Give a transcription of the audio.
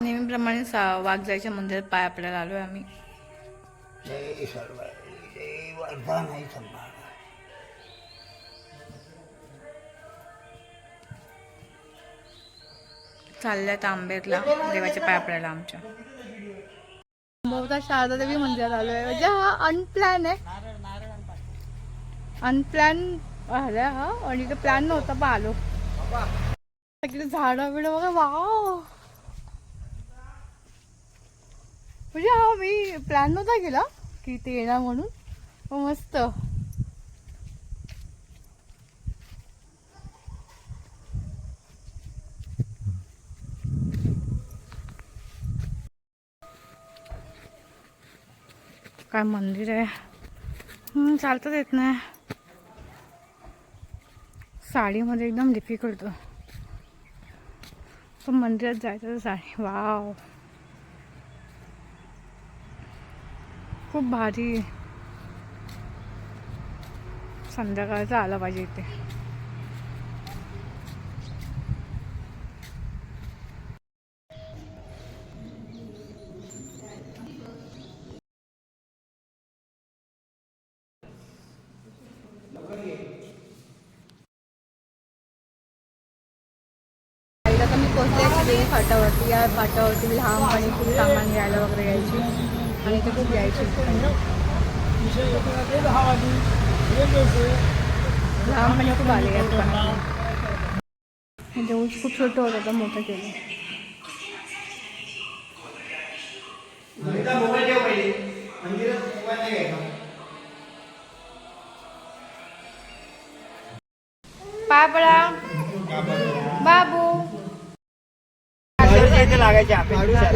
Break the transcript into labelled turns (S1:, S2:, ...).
S1: नेहमीप्रमाणे सा वाघजाईच्या मंदिरात पाय आपल्याला आलोय आम्ही.
S2: जय सर्व जय वर्धा नाही संभाळ
S1: चालल्यात आंबेरला देवाच्या पाय आपल्याला आमच्या.
S3: बहुधा शारदा देवी मंदिरात आलोय. म्हणजे हा अनप्लॅन आहे. अनप्लॅन आला हा आणि इथं प्लॅन नव्हता पण आलो. इकडे झाडं बिडं बघा वाव म्हणजे हा मी प्लॅन नव्हता केला की ते येणार म्हणून. मस्त.
S1: काय मंदिर आहे? चालतच चालताच येत नाही. साडीमध्ये एकदम डिफिकल्ट पण मंदिरात जायचं साडी वाव खूप भारी संध्याकाळचं आलं पाहिजे इथे.
S3: तर मी पोचले देवी फाटावरती या फाटावरती लहानपणी खूप सामान घ्यायला वगैरे यायची. आणि ते खूप यायची लहानपणी खूप आले या दुकानात हे देऊळ खूप छोटं होतं आता मोठं
S1: इथे
S2: लागायचे
S1: आंबे लागतात.